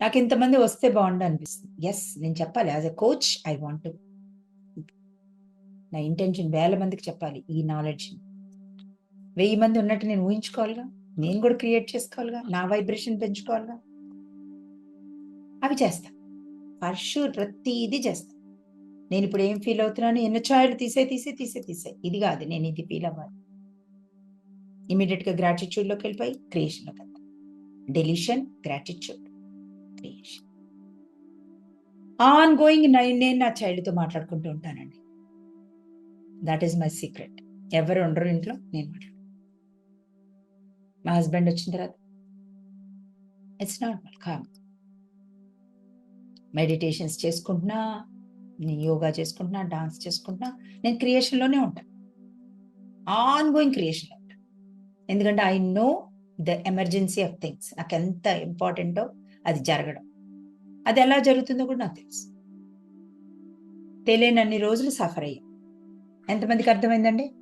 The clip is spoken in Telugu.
నాకు ఇంతమంది వస్తే బాగుండు అనిపిస్తుంది ఎస్ నేను చెప్పాలి. As a coach I want నా ఇంటెన్షన్ వేల మందికి చెప్పాలి ఈ నాలెడ్జ్ వెయ్యి మంది ఉన్నట్టు నేను ఊహించుకోవాలిగా? నేను కూడా క్రియేట్ చేసుకోవాలిగా? నా వైబ్రేషన్ పెంచుకోవాలిగా? అవి చేస్తా. పర్షు ప్రతిదీ చేస్తా. నేను ఇప్పుడు ఏం ఫీల్ అవుతున్నాను ఎన్ని ఛాయలు తీసే తీసే తీసే తీసే ఇది కాదు నేను ఇది ఫీల్ అవ్వాలి. ఇమీడియట్గా గ్రాటిట్యూడ్లోకి వెళ్ళిపోయి క్రియేషన్లోకి వెళ్తాను deletion gratitude creation on going నేను నా చైల్డ్తో మాట్లాడుకుంటూ ఉంటానండి. దట్ ఈస్ మై సీక్రెట్ ఎవరు ఉండరు ఇంట్లో నేను మాట్లాడు మా హస్బెండ్ వచ్చిన తర్వాత ఇట్స్ నార్మల్ కామ్ మెడిటేషన్స్ చేసుకుంటున్నా నేను యోగా చేసుకుంటున్నా డాన్స్ చేసుకుంటున్నా నేను క్రియేషన్లోనే ఉంటాను ఆన్ గోయింగ్ క్రియేషన్లో ఉంటాను ఎందుకంటే I know the emergency of things నాకు ఎంత ఇంపార్టెంటో అది జరగడం. అది ఎలా జరుగుతుందో కూడా నాకు తెలుసు. తెలియనన్ని రోజులు సఫర్ అయ్యాం. ఎంతమందికి అర్థమైందండి?